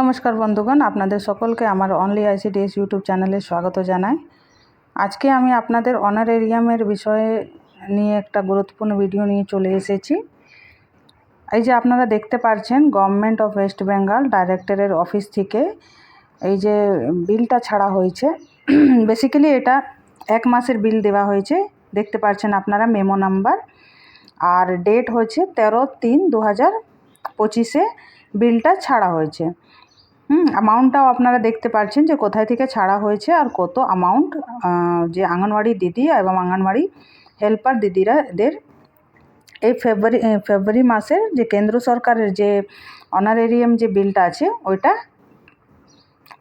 নমস্কার বন্ধুগণ, আপনাদের সকলকে আমার অনলি আইসিডিএস ইউটিউব চ্যানেলে স্বাগত জানাই। আজকে আমি আপনাদের অনারেরিয়ামের বিষয়ে নিয়ে একটা গুরুত্বপূর্ণ ভিডিও নিয়ে চলে এসেছি। এই যে আপনারা দেখতে পাচ্ছেন গভর্নমেন্ট অফ ওয়েস্ট বেঙ্গল ডাইরেক্টরের অফিস থেকে এই যে বিলটা ছাড়া হয়েছে। বেসিক্যালি এটা এক মাসের বিল দেওয়া হয়েছে। দেখতে পাচ্ছেন আপনারা মেমো নাম্বার আর ডেট হচ্ছে তেরো তিন দু হাজার পঁচিশে বিলটা ছাড়া হয়েছে। হুম অ্যামাউন্টটাও আপনারা দেখতে পাচ্ছেন যে কোথায় থেকে ছাড়া হয়েছে আর কত অ্যামাউন্ট যে আঙ্গনওয়াড়ি দিদি এবং আঙ্গনওয়াড়ি হেল্পার দিদিরা এদের এই ফেব্রুয়ারি ফেব্রুয়ারি মাসের যে কেন্দ্র সরকারের যে অনারেরিয়াম যে বিলটা আছে, ওইটা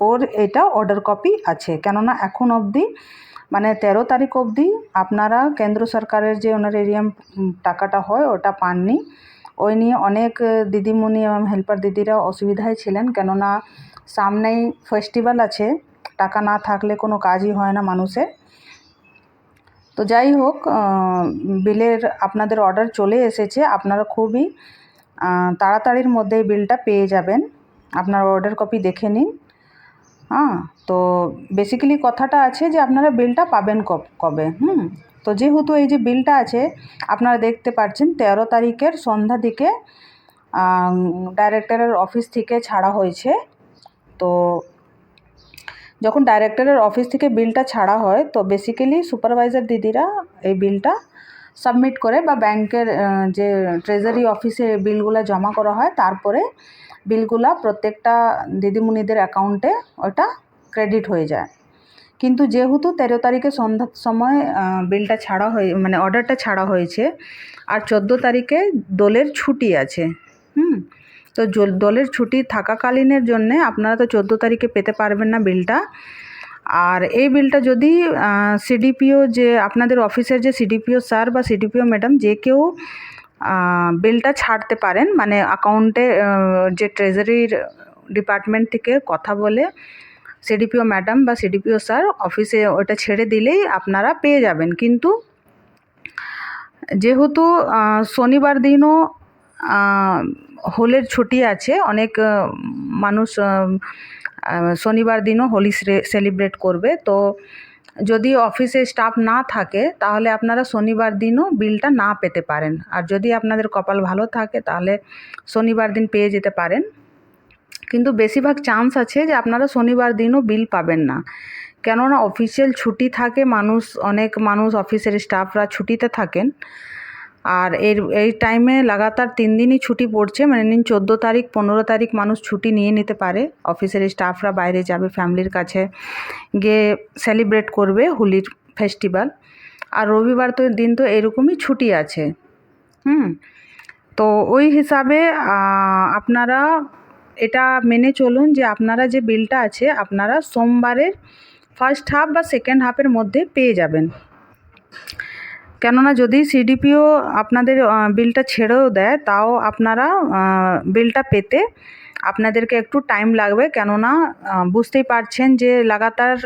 ওর এটা অর্ডার কপি আছে। কেননা এখন অবধি মানে তেরো তারিখ অবধি আপনারা কেন্দ্র সরকারের যে অনারেরিয়াম টাকাটা হয়, ওটা পাননি। ওই নিয়ে অনেক দিদিমণি এবং হেল্পার দিদিরা অসুবিধায় ছিলেন। কেননা সামনেই ফেস্টিভ্যাল আছে, টাকা না থাকলে কোনো কাজই হয় না মানুষের। তো যাই হোক বিলের আপনাদের অর্ডার চলে এসেছে। আপনারা খুবই তাড়াতাড়ির মধ্যে এই বিলটা পেয়ে যাবেন। আপনার অর্ডার কপি দেখে নিন। হ্যাঁ তো বেসিক্যালি কথাটা আছে যে আপনারা বিলটা পাবেন কবে? হুম? তো যেহেতু এই যে বিলটা আছে, আপনারা দেখতে পাচ্ছেন তেরো তারিখের সন্ধ্যা দিকে ডাইরেক্টরের অফিস থেকে ছাড়া হয়েছে। তো যখন ডাইরেক্টরের অফিস থেকে বিলটা ছাড়া হয়, তো বেসিক্যালি সুপারভাইজার দিদিরা এই বিলটা সাবমিট করে বা ব্যাংকের যে ট্রেজারি অফিসে বিলগুলো জমা করা হয়, তারপরে বিলগুলা প্রত্যেকটা দিদিমণিদের অ্যাকাউন্টে ওটা ক্রেডিট হয়ে যায়। কিন্তু যেহেতু তেরো তারিখে সন্ধ্যার সময় বিলটা ছাড়া হয়ে মানে অর্ডারটা ছাড়া হয়েছে, আর চোদ্দ তারিখে দোলের ছুটি আছে, হুম? তো দোলের ছুটি থাকাকালীনের জন্যে আপনারা তো চোদ্দ তারিখে পেতে পারবেন না বিলটা। আর এই বিলটা যদি সিডিপিও যে, আপনাদের অফিসের যে সিডিপিও স্যার বা সিডিপিও ম্যাডাম যে কেউ বিলটা ছাড়তে পারেন মানে অ্যাকাউন্টে যে ট্রেজারির ডিপার্টমেন্ট থেকে কথা বলে সিডিপিও ম্যাডাম বা সিডিপিও স্যার অফিসে ওটা ছেড়ে দিলেই আপনারা পেয়ে যাবেন। কিন্তু যেহেতু শনিবার দিনও হোলের ছুটি আছে, অনেক মানুষ শনিবার দিনও হোলি সেলিব্রেট করবে। তো যদি অফিসে স্টাফ না থাকে, তাহলে আপনারা শনিবার দিনও বিলটা না পেতে পারেন। আর যদি আপনাদের কপাল ভালো থাকে, তাহলে শনিবার দিন পেয়ে যেতে পারেন। কিন্তু বেশিরভাগ চান্স আছে যে আপনারা শনিবার দিনও বিল পাবেন না। কেননা অফিসিয়াল ছুটি থাকে, মানুষ, অনেক মানুষ অফিসের স্টাফরা ছুটিতে থাকেন। আর এর, এই টাইমে লাগাতার তিন দিনই ছুটি পড়ছে মানে নিন চোদ্দ তারিখ, পনেরো তারিখ মানুষ ছুটি নিয়ে নিতে পারে। অফিসের স্টাফরা বাইরে যাবে ফ্যামিলির কাছে গিয়ে সেলিব্রেট করবে হোলির ফেস্টিভ্যাল আর রবিবার তো, দিন তো এরকমই ছুটি আছে। হুম, তো ওই হিসাবে আপনারা এটা মেনে চলুন যে আপনারা যে বিলটা আছে, আপনারা সোমবারের ফার্স্ট হাফ বা সেকেন্ড হাফের মধ্যে পেয়ে যাবেন। কেননা যদি সিডিপিও আপনাদের বিলটা ছেড়েও দেয়, তাও আপনারা বিলটা পেতে আপনাদেরকে একটু টাইম লাগবে। কেননা বুঝতেই পারছেন যে লাগাতার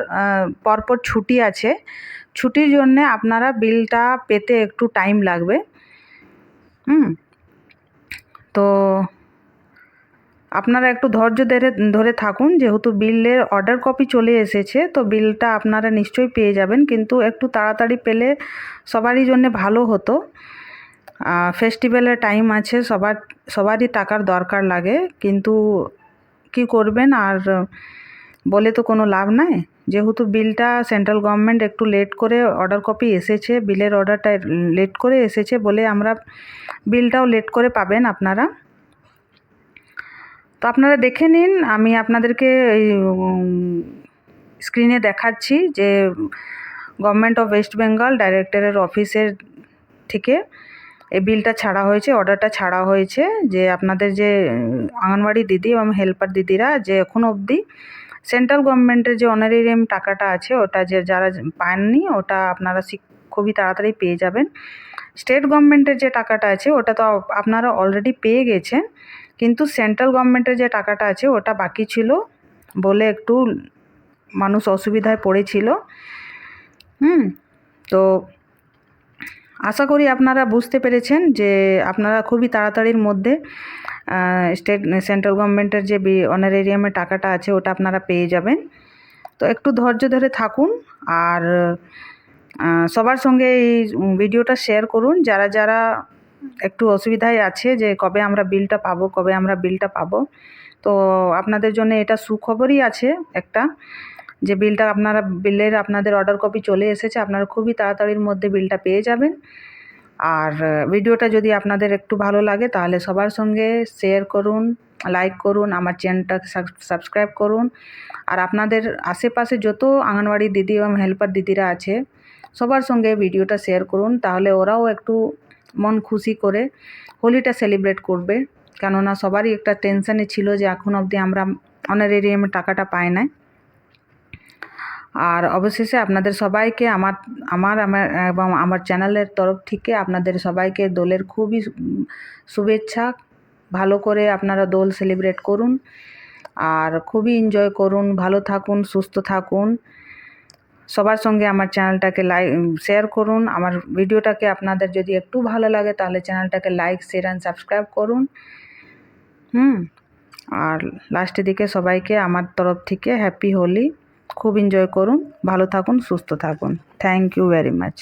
পরপর ছুটি আছে। ছুটির জন্যে আপনারা বিলটা পেতে একটু টাইম লাগবে। হুম। তো আপনারা একটু ধৈর্য ধরে ধরে থাকুন। যেহেতু বিলের অর্ডার কপি চলে এসেছে, তো বিলটা আপনারা নিশ্চয়ই পেয়ে যাবেন। কিন্তু একটু তাড়াতাড়ি পেলে সবারই জন্য ভালো হতো। ফেস্টিভ্যালের টাইম আছে, সবার, সবারই টাকার দরকার লাগে। কিন্তু কি করবেন? আর বলে তো কোনো লাভ নাই। যেহেতু বিলটা সেন্ট্রাল গভর্নমেন্ট একটু লেট করে অর্ডার কপি এসেছে, বিলের অর্ডারটা লেট করে এসেছে বলে আমরা বিলটাও লেট করে পাবেন আপনারা। তো আপনারা দেখে নিন, আমি আপনাদেরকে এই স্ক্রিনে দেখাচ্ছি যে গভর্নমেন্ট অফ ওয়েস্ট বেঙ্গল ডাইরেক্টরের অফিসের থেকে এই বিলটা ছাড়া হয়েছে অর্ডারটা ছাড়া হয়েছে, যে আপনাদের যে আঙ্গনবাড়ি দিদি এবং হেল্পার দিদিরা যে এখন অবধি সেন্ট্রাল গভর্নমেন্টের যে অনারেরিয়াম টাকাটা আছে, ওটা যে যারা পাননি, ওটা আপনারা খুবই তাড়াতাড়ি পেয়ে যাবেন। স্টেট গভর্নমেন্টের যে টাকাটা আছে, ওটা তো আপনারা অলরেডি পেয়ে গেছেন। কিন্তু সেন্ট্রাল গভর্নমেন্টের যে টাকাটা আছে, ওটা বাকি ছিল বলে একটু মানুষ অসুবিধায় পড়েছিল। হুম, তো আশা করি আপনারা বুঝতে পেরেছেন যে আপনারা খুবই তাড়াতাড়ির মধ্যে স্টেট সেন্ট্রাল গভর্নমেন্টের যে বি অনারেরিয়ামের টাকাটা আছে, ওটা আপনারা পেয়ে যাবেন। তো একটু ধৈর্য ধরে থাকুন আর সবার সঙ্গে এই ভিডিওটা শেয়ার করুন। যারা যারা একটু অসুবিধাই আছে যে কবে আমরা বিলটা পাবো, কবে আমরা বিলটা পাবো। তো আপনাদের জন্য এটা সুখবরই আছে একটা, যে বিলটা আপনারা, বিলের আপনাদের অর্ডার কপি চলে এসেছে, আপনারা খুবই তাড়াতাড়ির মধ্যে বিলটা পেয়ে যাবেন। আর ভিডিওটা যদি আপনাদের একটু ভালো লাগে, তাহলে সবার সঙ্গে শেয়ার করুন লাইক করুন, আমার চ্যানেলটা সাবস্ক্রাইব করুন। আর আপনাদের আশেপাশে যত আঙ্গনওয়াড়ি দিদি এবং হেল্পার দিদিরা আছে, সবার সঙ্গে ভিডিওটা শেয়ার করুন, তাহলে ওরাও একটু মন খুশি করে হোলিটা সেলিব্রেট করবে। কেননা সবারই একটা টেনশানে ছিল যে এখন অবধি আমরা অনারেরিয়ামের টাকাটা পাই নাই। আর অবশেষে আপনাদের সবাইকে আমার আমার আমার, এবং আমার চ্যানেলের তরফ থেকে আপনাদের সবাইকে দোলের খুবই শুভেচ্ছা। ভালো করে আপনারা দোল সেলিব্রেট করুন। আর খুবই এনজয় করুন। ভালো থাকুন, সুস্থ থাকুন। সবার সঙ্গে আমার চ্যানেলটাকে লাইক শেয়ার করুন। আমার ভিডিওটাকে আপনাদের যদি একটু ভালো লাগে, তাহলে চ্যানেলটাকে লাইক শেয়ার অ্যান্ড সাবস্ক্রাইব করুন। হুম, আর লাস্টের দিকে সবাইকে আমার তরফ থেকে হ্যাপি হোলি। খুব এনজয় করুন। ভালো থাকুন, সুস্থ থাকুন। Thank you very much